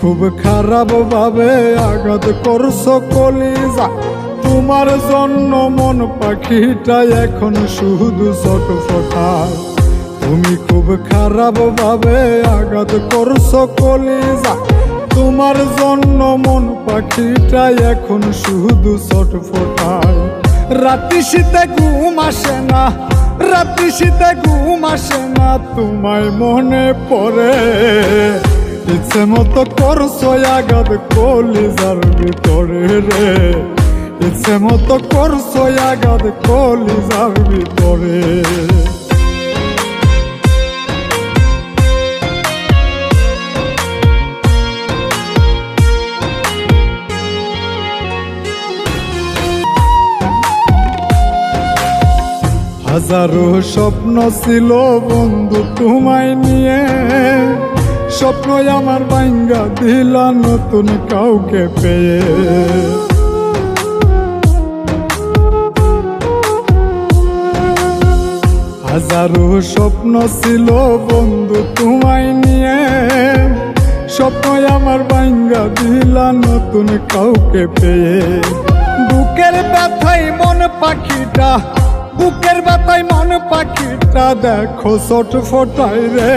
খুব খারাপ ভাবে আঘাত করছ কলিজা। তোমার জন্য মন পাখিটা এখন শুধু ছটফটায় তুমি খুব খারাপ ভাবে আঘাত করছ কলিজা। তোমার জন্য মন পাখিটা এখন শুধু ছটফটায় রাতি শীতে ঘুম আসে না, রাতি শীতে ঘুম আসে না, তোমায় মনে পড়ে। ইচ্ছে মতো করছ আঘাত কলিজার ভিতরে রে। ইচ্ছে মতো করছ আঘাত কলিজার ভিতরে। হাজারো স্বপ্ন ছিল বন্ধু তোমায় নিয়ে। স্বপ্ন আমার ভাঙ্গা দিলা নতুন কাউকে পেয়ে। হাজারো স্বপ্ন ছিল বন্ধু তোমায় নিয়ে। স্বপ্ন আমার ভাঙ্গা দিলা নতুন কাউকে পেয়ে। বুকের ব্যথায় মন পাখিটা, বুকের ব্যথায় মন পাখিটা দেখো ছোট ফোটাই রে।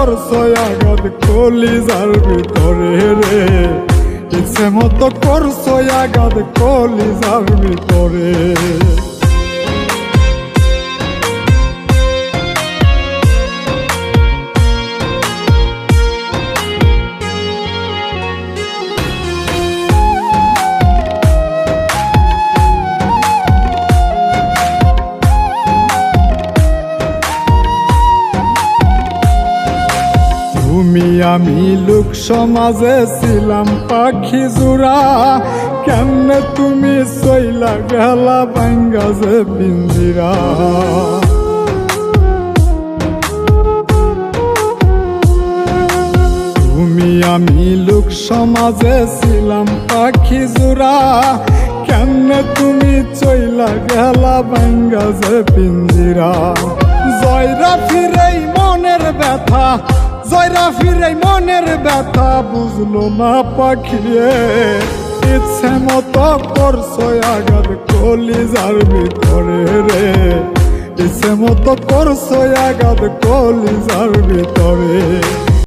মতো করছ আঘাত কলিজার ভিতরে রে। ইচ্ছে মতো করছ আঘাত কলিজার ভিতরে। তুমি আমি লোক সমাজে ছিলাম পাখি জোড়া। কেমনে তুমি সইলা গেলা বাঙ্গা যে পিঞ্জিরা? তুমি, আমি লোক সমাজে ছিলাম পাখি জোড়া। কেমনে তুমি চইলা গেলা বাঙ্গা যে পিঞ্জিরা? জয়রা ফিরেই মনের মনের ব্যথা বুঝলো না পাখিয়ে। ইচ্ছে মতো করছ আঘাত, কলিজার ভিতরে রে। ইচ্ছে মতো করছ আঘাত, কলিজার ভিতরে।